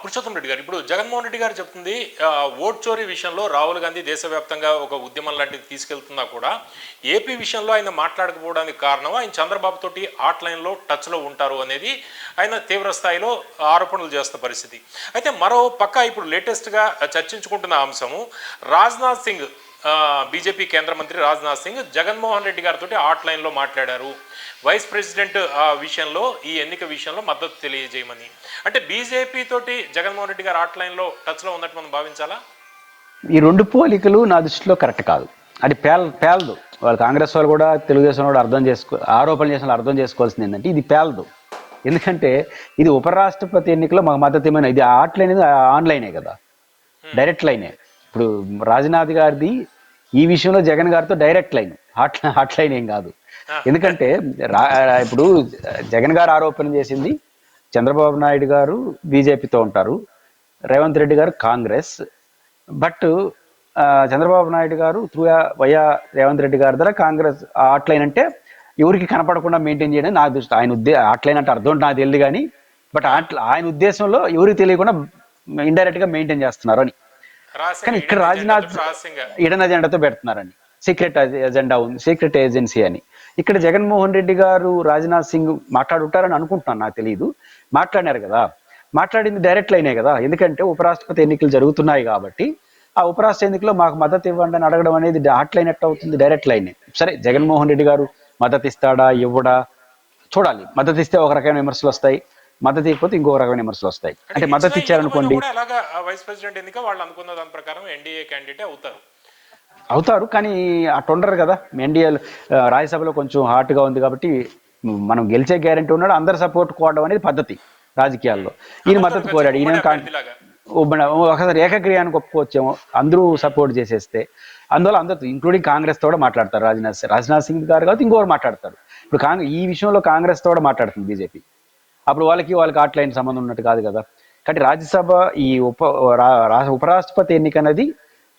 పురుషోత్తం రెడ్డి గారు ఇప్పుడు జగన్మోహన్ రెడ్డి గారు చెప్తుంది ఓట్ చోరీ విషయంలో రాహుల్ గాంధీ దేశవ్యాప్తంగా ఒక ఉద్యమం లాంటిది తీసుకెళ్తున్నా కూడా ఏపీ విషయంలో ఆయన మాట్లాడకపోవడానికి కారణం ఆయన చంద్రబాబు తోటి ఆట్లైన్లో టచ్లో ఉంటారు అనేది ఆయన తీవ్ర స్థాయిలో ఆరోపణలు చేస్తున్న పరిస్థితి. అయితే మరో పక్క ఇప్పుడు లేటెస్ట్గా చర్చించుకుంటున్న అంశము రాజ్నాథ్ సింగ్ బీజేపీ కేంద్ర మంత్రి రాజ్నాథ్ సింగ్ జగన్మోహన్ రెడ్డి గారితో ఆట్లైన్లో మాట్లాడారు. వైస్ ప్రెసిడెంట్ విషయంలో ఈ ఎన్నిక విషయంలో మద్దతు తెలియజేయమని. అంటే బీజేపీ తోటి జగన్మోహన్ రెడ్డి గారు ఆట్లైన్లో టచ్లో ఉన్నట్టు మనం భావించాలా? ఈ రెండు పోలికలు నా దృష్టిలో కరెక్ట్ కాదు. అది పేల్ పేలదు. వాళ్ళు కాంగ్రెస్ వాళ్ళు కూడా తెలుగుదేశం కూడా అర్థం చేసుకో ఆరోపణలు చేసిన వాళ్ళు అర్థం చేసుకోవాల్సింది ఏంటంటే ఇది పేలదు. ఎందుకంటే ఇది ఉపరాష్ట్రపతి ఎన్నికలో మాకు మద్దతు ఏమైనా ఇది ఆట్లైన్ ఆన్లైనే కదా. డైరెక్ట్ లైనే. ఇప్పుడు రాజ్నాథ్ గారిది ఈ విషయంలో జగన్ గారితో direct line hot hot line ఏం కాదు. ఎందుకంటే రా- ఇప్పుడు జగన్ గారు ఆరోపణ చేసింది చంద్రబాబు నాయుడు గారు బీజేపీతో ఉంటారు రేవంత్ రెడ్డి గారు కాంగ్రెస్. బట్ చంద్రబాబు నాయుడు గారు త్రూ వయా రేవంత్ రెడ్డి గారి ద్వారా కాంగ్రెస్ ఆట్లైన్ అంటే ఎవరికి కనపడకుండా మెయింటైన్ చేయడం నా దృష్టి ఆయన ఉద్దే ఆట్లైన్ అంటే అర్థం నాకు తెలియదు కానీ బట్ ఆయన ఉద్దేశంలో ఎవరికి తెలియకుండా ఇండైరెక్ట్గా మెయింటైన్ చేస్తున్నారు అని. కానీ ఇక్కడ రాజ్నాథ్ ఇడన్ అజెండాతో పెడుతున్నారని సీక్రెట్ ఎజెండా ఉంది. సీక్రెట్ ఏజెన్సీ అని. ఇక్కడ జగన్మోహన్ రెడ్డి గారు రాజ్నాథ్ సింగ్ మాట్లాడుంటారని అనుకుంటున్నాను నాకు తెలియదు మాట్లాడినారు కదా. మాట్లాడింది డైరెక్ట్ లైనే కదా. ఎందుకంటే ఉపరాష్ట్రపతి ఎన్నికలు జరుగుతున్నాయి కాబట్టి ఆ ఉపరాష్ట్ర ఎన్నికలో మాకు మద్దతు ఇవ్వండి అని అడగడం అనేది హాట్ లైన్ ఎట్లా అవుతుంది డైరెక్ట్ లైన్ సరే జగన్మోహన్ రెడ్డి గారు మద్దతు ఇస్తాడా ఇవ్వడా? చూడాలి. మద్దతు ఇస్తే ఒక రకమైన విమర్శలు వస్తాయి. మద్దతు ఇవ్వకపోతే ఇంకో రకమైన విమర్శలు వస్తాయి. అంటే మద్దతు ఇచ్చారనుకోండి వైస్ ప్రెసిడెంట్ ఎన్నిక వాళ్ళు అనుకున్న దాని ప్రకారం ఎన్డీఏ క్యాండిడేట్ అవుతారు? అవుతారు కానీ అటు ఉండరు కదా. ఎన్డీఏ రాజ్యసభలో కొంచెం హాట్గా ఉంది కాబట్టి మనం గెలిచే గ్యారంటీ ఉన్నాడు. అందరు సపోర్ట్ కోవడం అనేది పద్ధతి రాజకీయాల్లో. ఈయన మద్దతు కోరాడు. ఈయన ఒకసారి ఏకగ్రీయానికి ఒప్పుకోవచ్చేమో. అందరూ సపోర్ట్ చేసేస్తే. అందువల్ల అందరూ ఇంక్లూడింగ్ కాంగ్రెస్తో కూడా మాట్లాడతారు. రాజ్నాథ్ సింగ్ రాజ్నాథ్ సింగ్ గారు కాబట్టి ఇంకోరు మాట్లాడతారు. ఇప్పుడు కాంగ్రెస్ ఈ విషయంలో కాంగ్రెస్తో కూడా మాట్లాడుతుంది బీజేపీ. అప్పుడు వాళ్ళకి వాళ్ళకి ఆట్లైన్ సంబంధం ఉన్నట్టు కాదు కదా. కాబట్టి రాజ్యసభ ఈ ఉప రా- ఉపరాష్ట్రపతి ఎన్నిక అనేది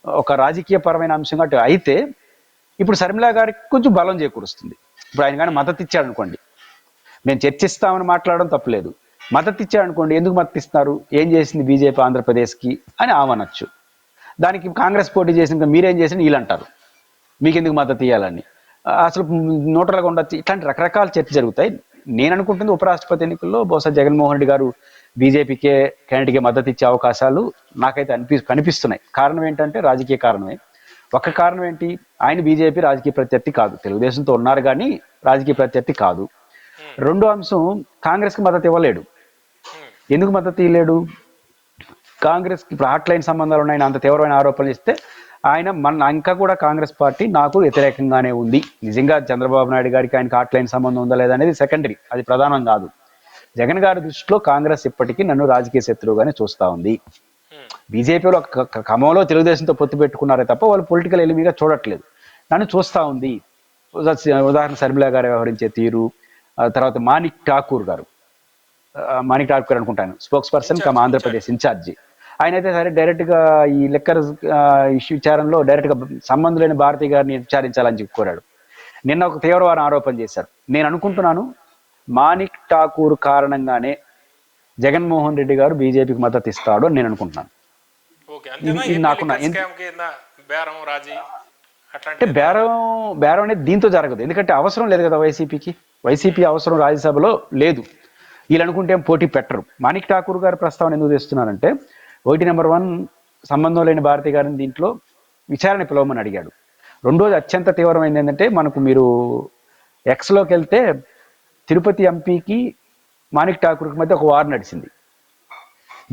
ఒక రాజకీయ పరమైన అంశంగా కాబట్టి అయితే ఇప్పుడు శర్మిలా గారికి కొంచెం బలం చేకూరుస్తుంది. ఇప్పుడు ఆయన కానీ మద్దతు ఇచ్చాడు అనుకోండి. మేము చర్చిస్తామని మాట్లాడడం తప్పులేదు. మద్దతు ఇచ్చాడు అనుకోండి ఎందుకు మద్దతు ఇస్తున్నారు? ఏం చేసింది బీజేపీ ఆంధ్రప్రదేశ్కి అని ఆమనొచ్చు. దానికి కాంగ్రెస్ పోటీ చేసిన మీరేం చేసిన వీళ్ళు అంటారు మీకెందుకు మద్దతు ఇవ్వాలని అసలు నోటలుగా ఉండొచ్చు ఇట్లాంటి రకరకాల చర్చ జరుగుతాయి. నేను అనుకుంటుంది ఉపరాష్ట్రపతి ఎన్నికల్లో బహుశా జగన్మోహన్ రెడ్డి గారు బీజేపీకే క్యాండిడేట్కి మద్దతు ఇచ్చే అవకాశాలు నాకైతే అనిపి కనిపిస్తున్నాయి. కారణం ఏంటంటే రాజకీయ కారణమే. ఒక కారణం ఏంటి? ఆయన బీజేపీ రాజకీయ ప్రత్యర్థి కాదు. తెలుగుదేశంతో ఉన్నారు కానీ రాజకీయ ప్రత్యర్థి కాదు. రెండో అంశం కాంగ్రెస్కి మద్దతు ఇవ్వలేడు. ఎందుకు మద్దతు ఇవ్వలేడు? కాంగ్రెస్ ఇప్పుడు హాట్లైన్ సంబంధాలు ఉన్నాయని అంత తీవ్రమైన ఆరోపణలు ఇస్తే ఆయన మన ఇంకా కూడా కాంగ్రెస్ పార్టీ నాకు వ్యతిరేకంగానే ఉంది. నిజంగా చంద్రబాబు నాయుడు గారికి ఆయనకి హాట్లైన్ సంబంధం ఉందా లేదా అనేది సెకండరీ. అది ప్రధానం కాదు. జగన్ గారి దృష్టిలో కాంగ్రెస్ ఇప్పటికీ నన్ను రాజకీయ శత్రువుగానే చూస్తా ఉంది. బీజేపీలో క్రమంలో తెలుగుదేశంతో పొత్తు పెట్టుకున్నారే తప్ప వాళ్ళు పొలిటికల్ ఎలిమిగా చూడట్లేదు. నన్ను చూస్తా ఉంది. ఉదా- ఉదాహరణ శర్మిలా గారు వ్యవహరించే తీరు తర్వాత మాణిక్ ఠాకూర్ గారు. మాణిక్ ఠాకూర్ అనుకుంటాను. Spokesperson cum Andhra Pradesh in-charge. ఆయన అయితే సరే డైరెక్ట్గా ఈ లెక్కర్ ఇష్యూ విచారంలో డైరెక్ట్గా సంబంధం లేని భారతి గారిని విచారించాలని చెప్పి కోరాడు. నిన్న ఒక తీవ్రవాద ఆరోపణ చేశారు. నేను అనుకుంటున్నాను మాణిక్ ఠాకూర్ కారణంగానే జగన్మోహన్ రెడ్డి గారు బీజేపీకి మద్దతు ఇస్తాడు అని నేను అనుకుంటున్నాను. నాకున్న- అంటే బేరం బేరం అనేది దీంతో జరగదు. ఎందుకంటే అవసరం లేదు కదా వైసీపీకి. వైసీపీ అవసరం రాజ్యసభలో లేదు. వీళ్ళు అనుకుంటే పోటీ పెట్టరు. మాణిక్ ఠాకూర్ గారి ప్రస్తావన ఎందుకు తెస్తున్నారంటే ఒకటి నెంబర్ వన్ సంబంధం లేని భారతి గారిని దీంట్లో విచారణ పిలవమని అడిగాడు. రెండోది అత్యంత తీవ్రమైనది ఏంటంటే మనకు మీరు ఎక్స్లోకి వెళ్తే తిరుపతి ఎంపీకి మాణిక్ ఠాకూర్కి మధ్య ఒక వార్ నడిచింది.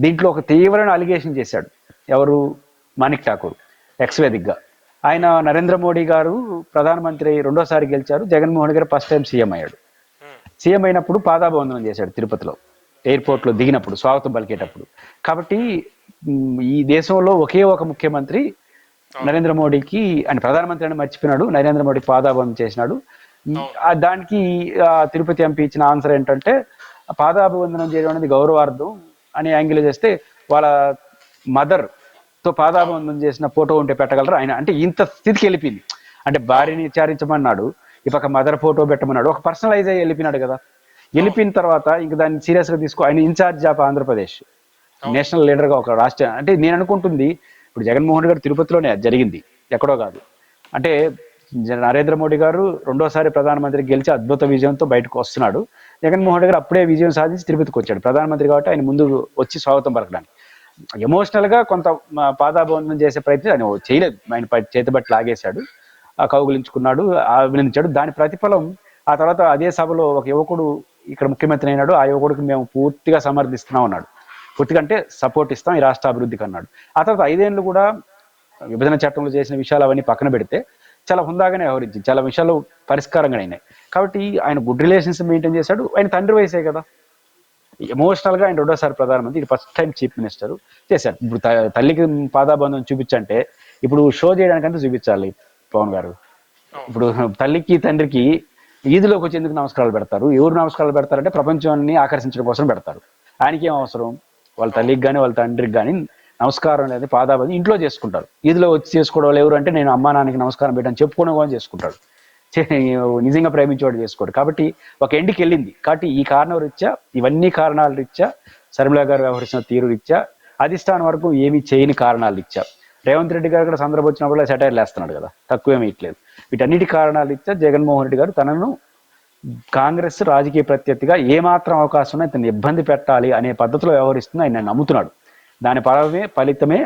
దీంట్లో ఒక తీవ్రమైన అలిగేషన్ చేశాడు. ఎవరు? మాణిక్ ఠాకూర్ ఎక్స్ వేదికగా. ఆయన నరేంద్ర మోడీ గారు ప్రధానమంత్రి రెండోసారి గెలిచారు. జగన్మోహన్ గారు ఫస్ట్ టైం సీఎం అయ్యాడు. సీఎం అయినప్పుడు పాదాభివందనం చేశాడు తిరుపతిలో. ఎయిర్పోర్ట్లో దిగినప్పుడు స్వాగతం పలికేటప్పుడు. కాబట్టి ఈ దేశంలో ఒకే ఒక ముఖ్యమంత్రి నరేంద్ర మోడీకి ఆయన ప్రధానమంత్రి అని మర్చిపోయినాడు. నరేంద్ర మోడీ పాదాభివందనం చేసినాడు. దానికి తిరుపతి ఎంపీ ఇచ్చిన ఆన్సర్ ఏంటంటే పాదాభివందనం చేయడం అనేది గౌరవార్థం అనే యాంగిల్ చేస్తే వాళ్ళ మదర్తో పాదాభివందనం చేసిన ఫోటో ఉంటే పెట్టగలరు? ఆయన అంటే ఇంత స్థితికి వెళ్ళిపోయింది. అంటే భార్యని విచారించమన్నాడు ఈ పక్క మదర్ ఫోటో పెట్టమన్నాడు ఒక పర్సనలైజ్ అయ్యి వెళ్ళిపోయినాడు కదా. వెళ్ళిపోయిన తర్వాత ఇంక దాన్ని సీరియస్గా తీసుకో ఆయన ఇన్ఛార్జ్ ఆఫ్ ఆంధ్రప్రదేశ్. నేషనల్ లీడర్గా ఒక రాష్ట్ర అంటే నేను అనుకుంటుంది ఇప్పుడు జగన్మోహన్ గారు తిరుపతిలోనే అది జరిగింది ఎక్కడో కాదు. అంటే నరేంద్ర మోడీ గారు రెండోసారి ప్రధానమంత్రి గెలిచి అద్భుత విజయంతో బయటకు వస్తున్నాడు. జగన్మోహన్ రెడ్డి గారు అప్పుడే విజయం సాధించి తిరుపతికి వచ్చాడు. ప్రధానమంత్రి కాబట్టి ఆయన ముందు వచ్చి స్వాగతం పలకడానికి. ఎమోషనల్గా కొంత పాదాభివందనం చేసే ప్రయత్నం ఆయన చేయలేదు. ఆయన చేతబట్టి లాగేశాడు ఆ కౌగులించుకున్నాడు అభినందించాడు. దాని ప్రతిఫలం ఆ తర్వాత అదే సభలో ఒక యువకుడు ఇక్కడ ముఖ్యమంత్రి అయినాడు. ఆ యువకుడికి మేము పూర్తిగా సమర్థిస్తున్నాం అన్నాడు. పూర్తిగా అంటే సపోర్ట్ ఇస్తాం ఈ రాష్ట్ర అభివృద్ధికి అన్నాడు. ఆ తర్వాత ఐదేళ్ళు కూడా విభజన చట్టంలో చేసిన విషయాలు అవన్నీ పక్కన పెడితే చాలా హుందాగానే వ్యవహరించింది. చాలా విషయాలు పరిష్కారంగా అయినాయి. కాబట్టి ఆయన గుడ్ రిలేషన్స్ మెయింటైన్ చేశాడు. ఆయన తండ్రి వయసే కదా. ఎమోషనల్గా ఆయన రెండోసారి ప్రధానమంత్రి ఇది ఫస్ట్ టైం చీఫ్ మినిస్టర్ చేశారు ఇప్పుడు తల్లికి పాదాబంధం చూపించంటే ఇప్పుడు షో చేయడానికంటే చూపించాలి పవన్ గారు. ఇప్పుడు తల్లికి తండ్రికి ఈదిలోకి వచ్చి ఎందుకు నమస్కారాలు పెడతారు. ఎవరు నమస్కారాలు పెడతారంటే ప్రపంచాన్ని ఆకర్షించడం కోసం పెడతారు. ఆయనకి ఏం అవసరం? వాళ్ళ తల్లికి కానీ వాళ్ళ తండ్రికి కానీ నమస్కారం అనేది పాదాపది ఇంట్లో చేసుకుంటారు. ఈదిలో వచ్చి చేసుకోవడం వాళ్ళు ఎవరు అంటే నేను అమ్మా నాన్నకి నమస్కారం పెట్టని చెప్పుకోవడం కూడా చేసుకుంటాడు. నిజంగా ప్రేమించేవాడు చేసుకోడు. కాబట్టి ఒక ఎండికి వెళ్ళింది. కాబట్టి ఈ కారణం రీత్యా ఇవన్నీ కారణాల రీత్యా శర్మిల గారు వ్యవహరిస్తున్న తీరు రీత్యా అధిష్టానం వరకు ఏమీ చేయని కారణాలు రీత్యా. రేవంత్ రెడ్డి గారు కూడా సందర్భం వచ్చినప్పుడు సెటైర్లు వేస్తున్నాడు కదా. తక్కువేమీ ఇట్లేదు వీటన్నిటి కారణాలు రీత్యా జగన్మోహన్ రెడ్డి గారు తనను కాంగ్రెస్ రాజకీయ ప్రత్యర్థిగా ఏమాత్రం అవకాశం ఉన్నా ఇతను ఇబ్బంది పెట్టాలి అనే పద్ధతిలో వ్యవహరిస్తుంది ఆయన నమ్ముతున్నాడు. దాని ఫలమే ఫలితమే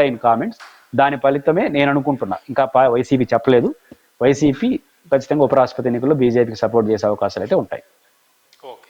లైన్ కామెంట్స్. దాని ఫలితమే నేను అనుకుంటున్నా. ఇంకా వైసీపీ చెప్పలేదు. వైసీపీ ఖచ్చితంగా ఉపరాష్ట్రపతి ఎన్నికల్లో బీజేపీకి సపోర్ట్ చేసే అవకాశాలు అయితే ఉంటాయి.